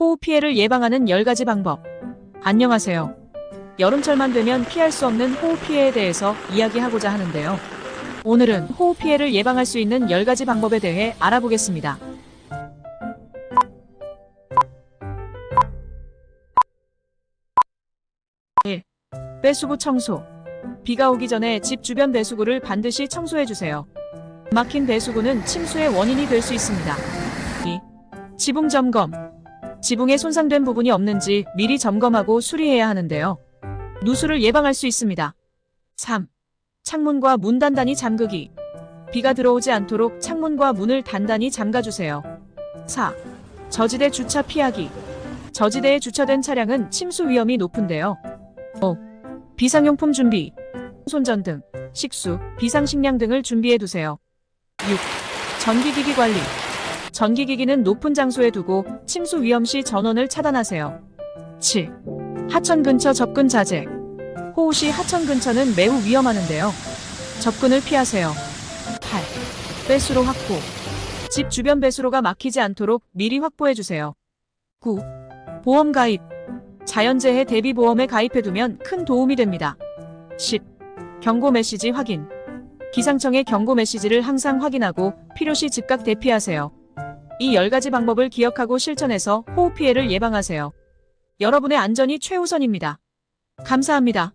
호흡 피해를 예방하는 10가지 방법. 안녕하세요. 여름철만 되면 피할 수 없는 호흡 피해에 대해서 이야기하고자 하는데요. 오늘은 호흡 피해를 예방할 수 있는 10가지 방법에 대해 알아보겠습니다. 배수구 청소. 비가 오기 전에 집 주변 배수구를 반드시 청소해주세요. 막힌 배수구는 침수의 원인이 될 수 있습니다. 2. 지붕 점검. 지붕에 손상된 부분이 없는지 미리 점검하고 수리해야 하는데요. 누수를 예방할 수 있습니다. 3. 창문과 문 단단히 잠그기. 비가 들어오지 않도록 창문과 문을 단단히 잠가주세요. 4. 저지대 주차 피하기. 저지대에 주차된 차량은 침수 위험이 높은데요. 5. 비상용품 준비. 손전 등, 식수, 비상식량 등을 준비해 두세요. 6. 전기기기 관리. 전기기기는 높은 장소에 두고 침수 위험 시 전원을 차단하세요. 7. 하천 근처 접근 자제. 호우 시 하천 근처는 매우 위험하는데요. 접근을 피하세요. 8. 배수로 확보. 집 주변 배수로가 막히지 않도록 미리 확보해 주세요. 9. 보험 가입. 자연재해 대비 보험에 가입해 두면 큰 도움이 됩니다. 10. 경고 메시지 확인. 기상청의 경고 메시지를 항상 확인하고 필요시 즉각 대피하세요. 이 10가지 방법을 기억하고 실천해서 호우 피해를 예방하세요. 여러분의 안전이 최우선입니다. 감사합니다.